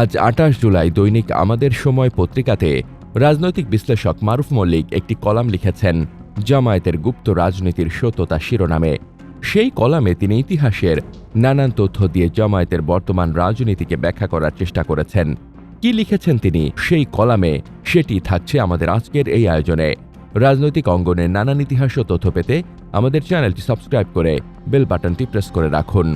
আজ আঠাশ জুলাই দৈনিক আমাদের সময় পত্রিকাতে রাজনৈতিক বিশ্লেষক মারুফ মল্লিক একটি কলাম লিখেছেন, জামায়াতের গুপ্ত রাজনীতির সত্যতা শিরোনামে। সেই কলামে তিনি ইতিহাসের নানান তথ্য দিয়ে জামায়াতের বর্তমান রাজনীতিকে ব্যাখ্যা করার চেষ্টা করেছেন। কি লিখেছেন তিনি? সেই কলামে সেটি থাকছে আমাদের আজকের এই আয়োজনে। রাজনৈতিক অঙ্গনের নানান ইতিহাস ও তথ্য পেতে আমাদের চ্যানেলটি সাবস্ক্রাইব করে বেল বাটনটি প্রেস করে রাখুন।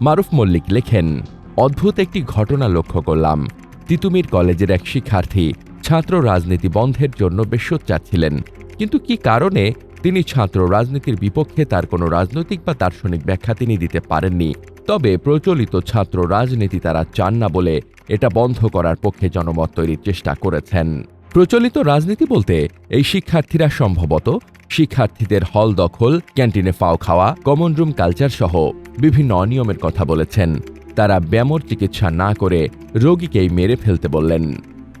মারুফ মল্লিক লেখেন অদ্ভুত একটি ঘটনা লক্ষ্য করলাম। তিতুমির কলেজের এক শিক্ষার্থী ছাত্র রাজনীতি বন্ধের জন্য বেশ সোচ্চার ছিলেন। কিন্তু কি কারণে তিনি ছাত্র রাজনীতির বিপক্ষে তার কোনো রাজনৈতিক বা দার্শনিক ব্যাখ্যা তিনি দিতে পারেননি? তবে প্রচলিত ছাত্র রাজনীতি তারা চান না বলে এটা বন্ধ করার পক্ষে জনমত তৈরির চেষ্টা করেছেন। প্রচলিত রাজনীতি বলতে এই শিক্ষার্থীরা সম্ভবত শিক্ষার্থীদের হল দখল, ক্যান্টিনে ফাও খাওয়া কমন রুম কালচার সহ বিভিন্ন অনিয়মের কথা বলেছেন। তারা ব্যামর চিকিৎসা না করে রোগীকেই মেরে ফেলতে বললেন।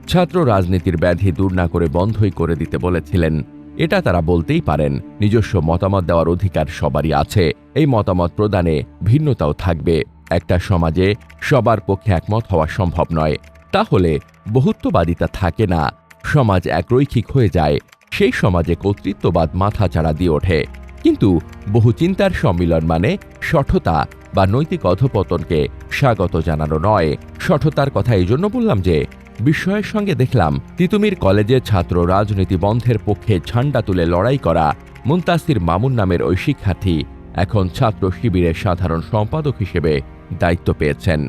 ছাত্র রাজনীতির ব্যাধি দূর না করে বন্ধই করে দিতে বলেছিলেন। এটা তারা বলতেই পারেন, নিজস্ব মতামত দেওয়ার অধিকার সবারই আছে। এই মতামত প্রদানে ভিন্নতাও থাকবে। একটা সমাজে সবার পক্ষে একমত হওয়া সম্ভব নয়। তাহলে বহুত্ববাদিতা থাকে না। সমাজ একরৈখিক হয়ে যায়। সেই সমাজে কর্তৃত্ববাদ মাথাচাড়া দিয়ে ওঠে। কিন্তু বহু চিন্তার সম্মিলন মানে সঠতা বা নৈতিক অধপতনকে স্বাগত জানানো নয়। সঠতার কথা এই জন্য বললাম যে, বিস্ময়ের সঙ্গে দেখলাম তিতুমির কলেজের ছাত্র রাজনীতি বন্ধের পক্ষে ঝান্ডা তুলে লড়াই করা মুন্তাসির মামুন নামের ওই শিক্ষার্থী এখন ছাত্র শিবিরের সাধারণ সম্পাদক হিসেবে দায়িত্ব পেয়েছেন।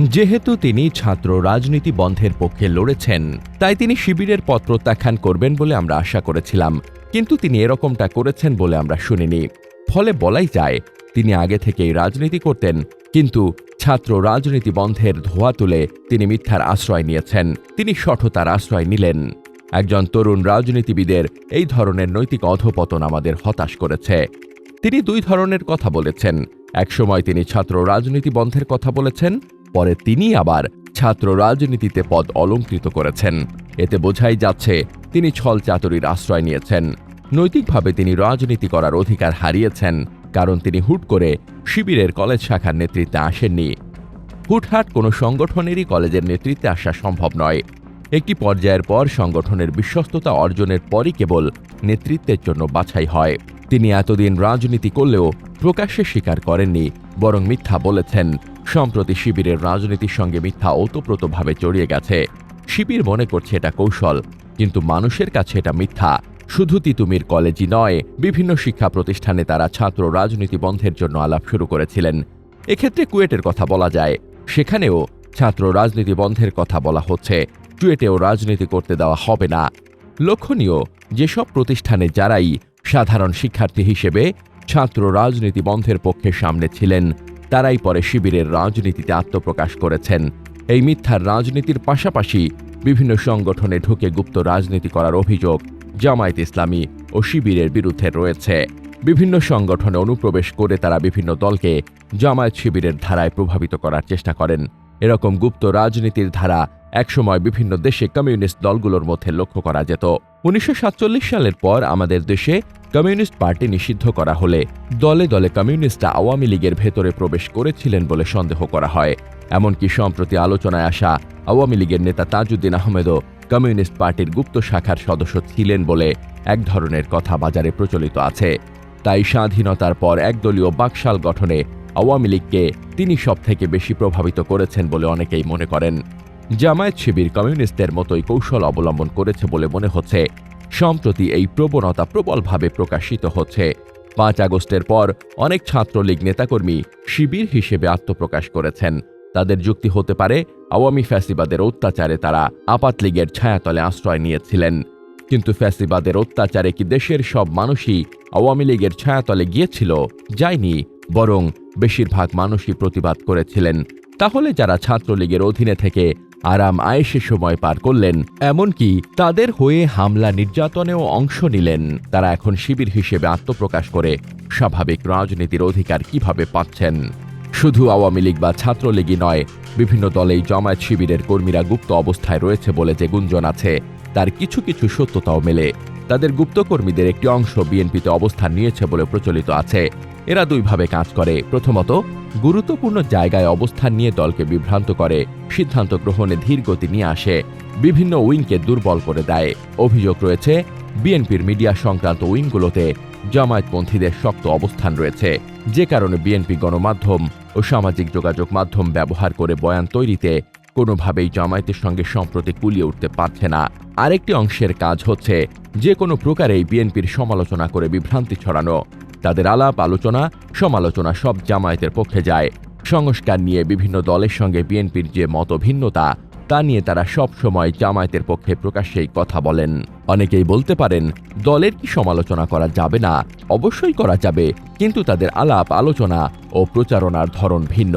যেহেতু তিনি ছাত্র রাজনীতি বন্ধের পক্ষে লড়েছেন, তাই তিনি শিবিরের পদ প্রত্যাখ্যান করবেন বলে আমরা আশা করেছিলাম। কিন্তু তিনি এরকমটা করেছেন বলে আমরা শুনিনি। ফলে বলাই যায়, তিনি আগে থেকেই রাজনীতি করতেন, কিন্তু ছাত্র রাজনীতি বন্ধের ধোয়া তুলে তিনি মিথ্যার আশ্রয় নিয়েছেন। তিনি সঠতার আশ্রয় নিলেন। একজন তরুণ রাজনীতিবিদের এই ধরনের নৈতিক অধপতন আমাদের হতাশ করেছে। তিনি দুই ধরনের কথা বলেছেন। একসময় তিনি ছাত্র রাজনীতি বন্ধের কথা বলেছেন, পরে তিনি আবার ছাত্র রাজনীতিতে পদ অলঙ্কৃত করেছেন। এতে বোঝাই যাচ্ছে, তিনি ছল চাতুরির আশ্রয় নিয়েছেন। নৈতিকভাবে তিনি রাজনীতি করার অধিকার হারিয়েছেন, কারণ তিনি হুট করে শিবিরের কলেজ শাখার নেতৃত্বে আসেননি। হুটহাট কোনো সংগঠনেরই কলেজের নেতৃত্বে আসা সম্ভব নয়। একটি পর্যায়ের পর সংগঠনের বিশ্বস্ততা অর্জনের পরই কেবল নেতৃত্বের জন্য বাছাই হয়। তিনি এতদিন রাজনীতি করলেও প্রকাশ্যে স্বীকার করেননি, বরং মিথ্যা বলেছেন। সম্প্রতি শিবিরের রাজনীতির সঙ্গে মিথ্যা ওতপ্রোতভাবে জড়িয়ে গেছে। শিবির মনে করছে এটা কৌশল, কিন্তু মানুষের কাছে এটা মিথ্যা। শুধু তিতুমির কলেজই নয়, বিভিন্ন শিক্ষা প্রতিষ্ঠানে তারা ছাত্র রাজনীতি বন্ধের জন্য আলাপ শুরু করেছিলেন। এক্ষেত্রে কুয়েটের কথা বলা যায়। সেখানেও ছাত্র রাজনীতি বন্ধের কথা বলা হচ্ছে। চুয়েটেও রাজনীতি করতে দেওয়া হবে না। লক্ষণীয়, যেসব প্রতিষ্ঠানে যারাই সাধারণ শিক্ষার্থী হিসেবে ছাত্র রাজনীতি বন্ধের পক্ষে সামনে ছিলেন, তারাই পরে শিবিরের রাজনীতিতে আত্মপ্রকাশ করেছেন। এই মিথ্যার রাজনীতির পাশাপাশি বিভিন্ন সংগঠনে ঢুকে গুপ্ত রাজনীতি করার অভিযোগ জামায়াত ইসলামী ও শিবিরের বিরুদ্ধে রয়েছে। বিভিন্ন সংগঠনে অনুপ্রবেশ করে তারা বিভিন্ন দলকে জামায়াত শিবিরের ধারায় প্রভাবিত করার চেষ্টা করেন। এরকম গুপ্ত রাজনীতির ধারা একসময় বিভিন্ন দেশে কমিউনিস্ট দলগুলোর মধ্যে লক্ষ্য করা যেত। উনিশশো সাতচল্লিশ সালের পর আমাদের দেশে কমিউনিস্ট পার্টি নিষিদ্ধ করা হলে দলে দলে কমিউনিস্টরা আওয়ামী লীগের ভেতরে প্রবেশ করেছিলেন বলে সন্দেহ করা হয়। এমনকি সম্প্রতি আলোচনায় আসা আওয়ামী লীগের নেতা তাজউদ্দিন আহমেদও কমিউনিস্ট পার্টির গুপ্ত শাখার সদস্য ছিলেন বলে এক ধরনের কথা বাজারে প্রচলিত আছে। তাই স্বাধীনতার পর একদলীয় বাকশাল গঠনে আওয়ামী লীগকে তিনি সবথেকে বেশি প্রভাবিত করেছেন বলে অনেকেই মনে করেন। জামায়াত শিবির কমিউনিস্টদের মতোই কৌশল অবলম্বন করেছে বলে মনে হচ্ছে। সম্প্রতি এই প্রবণতা প্রবলভাবে প্রকাশিত হচ্ছে। পাঁচ আগস্টের পর অনেক ছাত্রলীগ নেতাকর্মী শিবির হিসেবে আত্মপ্রকাশ করেছেন। তাদের যুক্তি হতে পারে, আওয়ামী ফ্যাসিবাদের অত্যাচারে তারা আপাত লীগের ছায়াতলে আশ্রয় নিয়েছিলেন। কিন্তু ফ্যাসিবাদের অত্যাচারে কি দেশের সব মানুষই আওয়ামী লীগের ছায়াতলে গিয়েছিল? যায়নি, বরং বেশিরভাগ মানুষই প্রতিবাদ করেছিলেন। তাহলে যারা ছাত্রলীগের অধীনে থেকে আরাম আয়েসে সময় পার করলেন, এমনকি তাদের হয়ে হামলা নির্যাতনেও অংশ নিলেন, তারা এখন শিবির হিসেবে আত্মপ্রকাশ করে স্বাভাবিক রাজনীতির অধিকার কীভাবে পাচ্ছেন? শুধু আওয়ামী লীগ বা ছাত্রলীগই নয়, বিভিন্ন দলেই জামায়াত শিবিরের কর্মীরা গুপ্ত অবস্থায় রয়েছে বলে যে গুঞ্জন আছে, তার কিছু কিছু সত্যতাও মেলে। তাদের গুপ্তকর্মীদের একটি অংশ বিএনপিতে অবস্থান নিয়েছে বলে প্রচলিত আছে। এরা দুইভাবে কাজ করে। প্রথমত, গুরুত্বপূর্ণ জায়গায় অবস্থান নিয়ে দলকে বিভ্রান্ত করে, সিদ্ধান্ত গ্রহণে ধীর গতি নিয়ে আসে, বিভিন্ন উইংকে দুর্বল করে দেয়। অভিযোগ রয়েছে, বিএনপির মিডিয়া সংক্রান্ত উইংগুলোতে জামায়াতপন্থীদের শক্ত অবস্থান রয়েছে, যে কারণে বিএনপি গণমাধ্যম ও সামাজিক যোগাযোগ মাধ্যম ব্যবহার করে বয়ান তৈরিতে কোনোভাবেই জামায়াতের সঙ্গে সম্প্রতি কুলিয়ে উঠতে পারছে না। আরেকটি অংশের কাজ হচ্ছে যে কোনো প্রকারেই বিএনপির সমালোচনা করে বিভ্রান্তি ছড়ানো। তাদের আলাপ, আলোচনা, সমালোচনা সব জামায়াতের পক্ষে যায়। সংস্কার নিয়ে বিভিন্ন দলের সঙ্গে বিএনপির যে মতভিন্নতা তা নিয়ে তারা সব সময় জামায়াতের পক্ষে প্রকাশ্যেই কথা বলেন। অনেকেই বলতে পারেন, দলের কি সমালোচনা করা যাবে না? অবশ্যই করা যাবে, কিন্তু তাদের আলাপ, আলোচনা ও প্রচারণার ধরন ভিন্ন।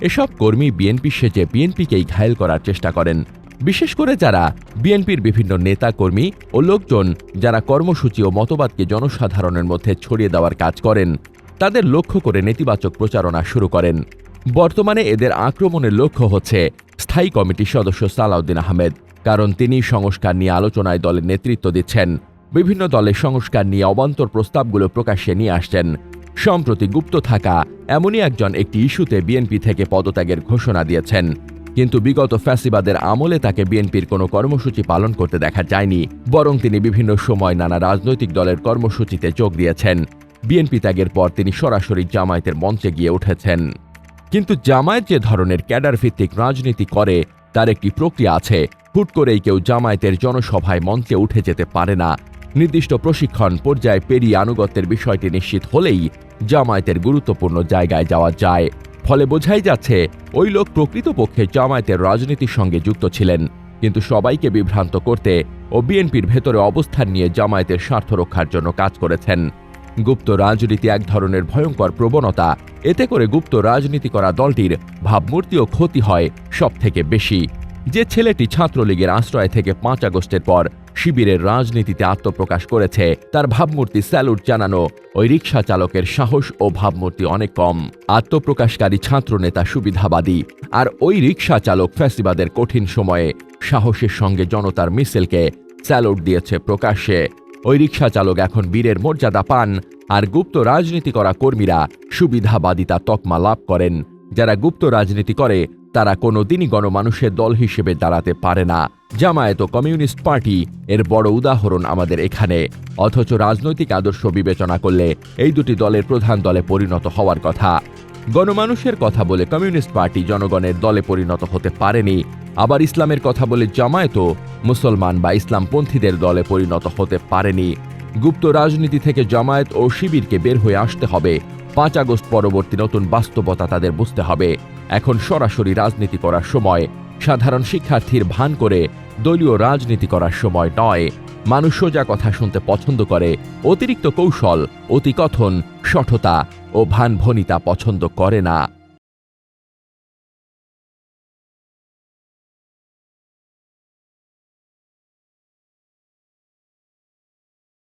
এসব কর্মী বিএনপি সেজে বিএনপিকেই ঘায়েল করার চেষ্টা করেন। বিশেষ করে যারা বিএনপির বিভিন্ন নেতা কর্মী ও লোকজন যারা কর্মসূচি ও মতবাদকে জনসাধারণের মধ্যে ছড়িয়ে দেওয়ার কাজ করেন, তাদের লক্ষ্য করে নেতিবাচক প্রচারণা শুরু করেন। বর্তমানে এদের আক্রমণের লক্ষ্য হচ্ছে স্থায়ী কমিটির সদস্য সালাউদ্দিন আহমেদ, কারণ তিনি সংস্কার নিয়ে আলোচনায় দলের নেতৃত্ব দিচ্ছেন। বিভিন্ন দলের সংস্কার নিয়ে অবান্তর প্রস্তাবগুলো প্রকাশ্যে নিয়ে আসছেন। সম্প্রতি গুপ্ত থাকা এমনই একজন একটি ইস্যুতে বিএনপি থেকে পদত্যাগের ঘোষণা দিয়েছেন। কিন্তু বিগত ফ্যাসিবাদের আমলে তাকে বিএনপির কোনো কর্মসূচি পালন করতে দেখা যায়নি, বরং তিনি বিভিন্ন সময় নানা রাজনৈতিক দলের কর্মসূচিতে যোগ দিয়েছেন। বিএনপি ত্যাগের পর তিনি সরাসরি জামায়াতের মঞ্চে গিয়ে উঠেছেন। কিন্তু জামায়াত যে ধরনের ক্যাডার ভিত্তিক রাজনীতি করে, তার একটি প্রক্রিয়া আছে। হুট করেই কেউ জামায়াতের জনসভায় মঞ্চে উঠে যেতে পারে না। নির্দিষ্ট প্রশিক্ষণ পর্যায়ে পেরিয়ে আনুগত্যের বিষয়টি নিশ্চিত হলেই জামায়াতের গুরুত্বপূর্ণ জায়গায় যাওয়া যায়। ফলে বোঝাই যাচ্ছে, ওই লোক প্রকৃতপক্ষে জামায়াতের রাজনীতির সঙ্গে যুক্ত ছিলেন। কিন্তু সবাইকে বিভ্রান্ত করতে ও বিএনপির ভেতরে অবস্থান নিয়ে জামায়াতের স্বার্থ রক্ষার জন্য কাজ করেছেন। গুপ্ত রাজনীতি এক ধরনের ভয়ঙ্কর প্রবণতা। এতে করে গুপ্ত রাজনীতি করা দলটির ভাবমূর্তিও ক্ষতি হয় সব থেকে বেশি। যে ছেলেটি ছাত্রলীগের আশ্রয় থেকে পাঁচ আগস্টের পর শিবিরের রাজনীতিতে আত্মপ্রকাশ করেছে, তার ভাবমূর্তি স্যালুট জানানো, ওই রিক্সা চালকের সাহস ও ভাবমূর্তি অনেক কম। আত্মপ্রকাশকারী ছাত্রনেতা সুবিধাবাদী, আর ওই রিক্সা চালক ফ্যাসিবাদের কঠিন সময়ে সাহসের সঙ্গে জনতার মিছিলকে স্যালুট দিয়েছে প্রকাশ্যে। ওই রিক্সা চালক এখন বীরের মর্যাদা পান আর গুপ্ত রাজনীতি করা কর্মীরা সুবিধাবাদিতা তকমা লাভ করেন। যারা গুপ্ত রাজনীতি করে, তারা কোনোদিনই গণমানুষের দল হিসেবে দাঁড়াতে পারে না। জামায়াত ও কমিউনিস্ট পার্টি এর বড় উদাহরণ আমাদের এখানে। অথচ রাজনৈতিক আদর্শ বিবেচনা করলে এই দুটি দলের প্রধান দলে পরিণত হওয়ার কথা। গণমানুষের কথা বলে কমিউনিস্ট পার্টি জনগণের দলে পরিণত হতে পারেনি। আবার ইসলামের কথা বলে জামায়াতও মুসলমান বা ইসলামপন্থীদের দলে পরিণত হতে পারেনি। গুপ্ত রাজনীতি থেকে জামায়াত ও শিবিরকে বের হয়ে আসতে হবে। পাঁচ আগস্ট পরবর্তী নতুন বাস্তবতা তাদের বুঝতে হবে। এখন সরাসরি রাজনীতি করার সময়। সাধারণ শিক্ষার্থীর ভান করে দলীয় রাজনীতি করার সময় নয়। মানুষ সোজা কথা শুনতে পছন্দ করে, অতিরিক্ত কৌশল অতিকথন সঠতা ও ভানভনিতা পছন্দ করে না।